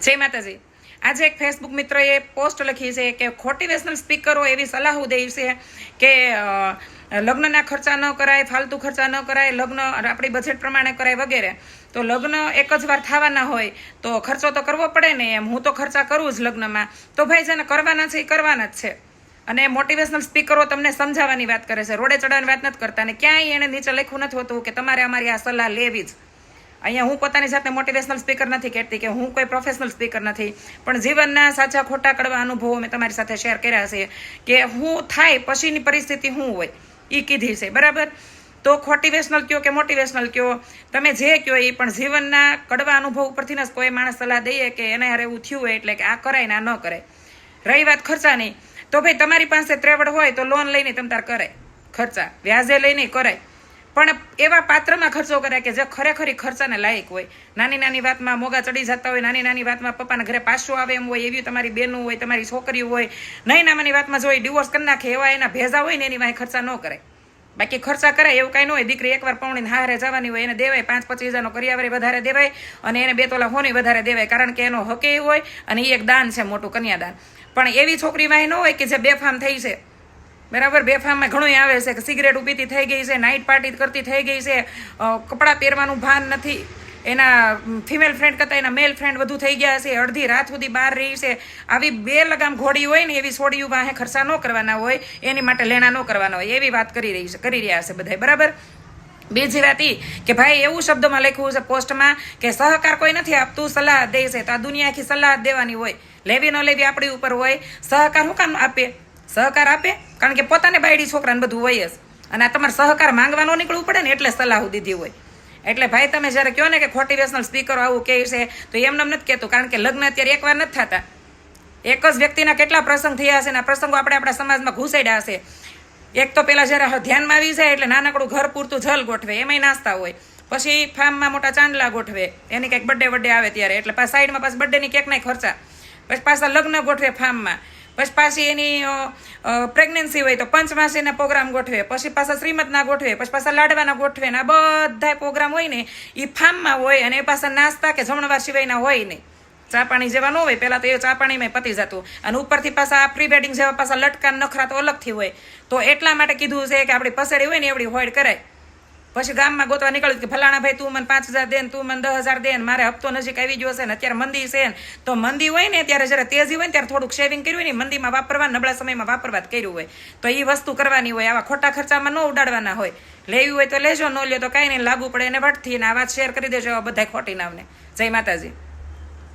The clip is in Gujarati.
જય માતાજી. આજે એક ફેસબુક મિત્રએ પોસ્ટ લખી છે કે ખોટિવેશનલ સ્પીકરો એવી સલાહ દે છે કે લગ્નના ખર્ચા ન કરાય, ફાલતુ ખર્ચા ન કરાય, લગ્ન આપણી બજેટ પ્રમાણે કરાય વગેરે. તો લગ્ન એક જ વાર થવાના હોય તો ખર્ચો તો કરવો પડે ને એમ. હું તો ખર્ચા કરું જ લગ્નમાં. તો ભાઈ જેને કરવાના છે એ કરવાના જ છે. અને મોટિવેશનલ સ્પીકરો તમને સમજાવવાની વાત કરે છે. રોડે ચડાવવાની વાત નથી કરતા અને ક્યાંય એને નીચે લખ્યું નથી હોતું કે તમારે અમારી આ સલાહ લેવી જ. અહીંયા હું પોતાની જાતને મોટિવેશનલ સ્પીકર નથી કહેતી કે હું કોઈ પ્રોફેશનલ સ્પીકર નથી, પણ જીવનના સાચા ખોટા કડવા અનુભવો મેં તમારી સાથે શેર કર્યા છે કે હું થાય પછીની પરિસ્થિતિ શું હોય એ કીધી છે, બરાબર? તો ખોટિવેશનલ કયો કે મોટિવેશનલ કયો? તમે જે કયો એ પણ જીવનના કડવા અનુભવ ઉપરથી જ કોઈ માણસ સલાહ દઈએ કે એને હારે એવું થયું હોય એટલે કે આ કરાય ને આ ન કરાય. રહી વાત ખર્ચાની તો ભાઈ તમારી પાસે ત્રેવડ હોય તો લોન લઈને તમે તાર કરાય. ખર્ચા. વ્યાજે લઈને કરાય. પણ એવા પાત્રમાં ખર્ચો કરે કે જે ખરેખર ખર્ચાને લાયક હોય. નાની નાની વાતમાં મોગા ચડી જતા હોય, નાની નાની વાતમાં પપ્પાના ઘરે પાછું આવે એમ હોય, એવી તમારી બેનું હોય, તમારી છોકરીઓ હોય, નહીં નામાની વાતમાં જો ડિવોર્સ કરી નાખે, એવા એના ભેજા હોય ને એની વાંહે ખર્ચા ન કરે બાકી ખર્ચા કરે એવું કાંઈ ન હોય, દીકરી એકવાર પૌણીને હારે જવાની હોય, એને દેવાય પાંચ પચીસ હજારનો કરિયાવરી વધારે દેવાય અને એને બે તોલા હોની વધારે દેવાય, કારણ કે એનો હકે હોય અને એ એક દાન છે મોટું કન્યાદાન. પણ એવી છોકરી વાંહે ન હોય કે જે બેફામ થઈ છે. બરાબર બેફામમાં ઘણું આવે છે. કે સિગરેટ પીતી થઈ ગઈ છે નાઇટ પાર્ટી કરતી થઈ ગઈ છે. કપડાં પહેરવાનું ભાન નથી. એના ફિમેલ ફ્રેન્ડ કરતાં એના મેલ ફ્રેન્ડ વધુ થઈ ગયા છે. અડધી રાત સુધી બહાર રહી છે. આવી બે લગામ ઘોડી હોય ને, એવી છોડીયું વાહે ખર્ચા ન કરવાના હોય, એની માટે લેણા ન કરવાના હોય. એવી વાત કરી રહી છે, કરી રહ્યા છે બધા બરાબર? બીજી વાત ઈ કે ભાઈ, એવું શબ્દમાં લખ્યું છે પોસ્ટમાં કે સહકાર કોઈ નથી આપતું, સલાહ દે છે. તો આ દુનિયા આખી સલાહ દેવાની હોય. લેવી ન લેવી આપણી ઉપર હોય. સહકાર શું કામ આપે? સહકાર આપે? કારણ કે પોતાને બાયડી છોકરાને બધું હોય જ. અને આ તમારે સહકાર માંગવાનો નીકળવું પડે ને એટલે સલાહ દીધી હોય. એટલે ભાઈ, તમે જ્યારે કહો ને કે ખોટિવેશનલ સ્પીકરો આવું કહે છે, તો એમને એમ નથી કહેતું, કારણ કે લગ્ન અત્યારે એકવાર નથી થતા. એક જ વ્યક્તિના કેટલા પ્રસંગ થયા હશે ને આ પ્રસંગો આપણે આપણા સમાજમાં ઘૂસેડ્યા હશે. એક તો પેલા જ્યારે ધ્યાનમાં આવી જાય એટલે નાનકડું ઘર પૂરતું જલ ગોઠવે, એમાંય નાસ્તા હોય. પછી ફાર્મમાં મોટા ચાંદલા ગોઠવે, એની કંઈક બર્થડે બર્થડે આવે ત્યારે. એટલે પાછા સાઈડમાં પાછા બર્થડેની કેકના ખર્ચા. પછી પાછા લગ્ન ગોઠવે ફાર્મમાં. પછી પાછી એની પ્રેગ્નન્સી હોય તો પંચમાસીના પ્રોગ્રામ ગોઠવે પછી પાછા શ્રીમદના ગોઠવે પછી પાછા લાડવાના ગોઠવે ને આ બધા પ્રોગ્રામ હોય ને એ ફાર્મમાં હોય અને એ પાછા નાસ્તા કે જમણવા સિવાયના હોય નહીં. ચા પાણી જેવા ન હોય, પહેલાં તો એ ચા પાણીમાં પતી જતું. અને ઉપરથી પાછા પ્રી વેડિંગ જેવા પાછા લટકાન નખરા તો અલગથી હોય. તો એટલા માટે કીધું છે કે આપણી પસેડી હોય ને એવડી હોઈડ કરાય. પછી ગામમાં ગોતવા નીકળ્યું કે ફલાણા ભાઈ તું મને પાંચ હજાર દે ને તું મને દસ હજાર દે ને મારે હપ્તો નજીક આવી ગયો છે ને અત્યારે મંદી છે ને, તો મંદી હોય ને ત્યારે જ્યારે તેજી હોય ને ત્યારે થોડુંક શેવિંગ કર્યું હોય ને મંદીમાં વાપરવા નબળા સમયમાં વાપરવા કર્યું હોય. તો એ વસ્તુ કરવાની હોય, આવા ખોટા ખર્ચામાં ન ઉડાડવાના હોય. લેવી હોય તો લેજો, ન લ્યો તો કાંઈ નહીં, લાગુ પડે એને વટથી ને આ વાત શેર કરી દેજો બધા ખોટી નામને. જય માતાજી.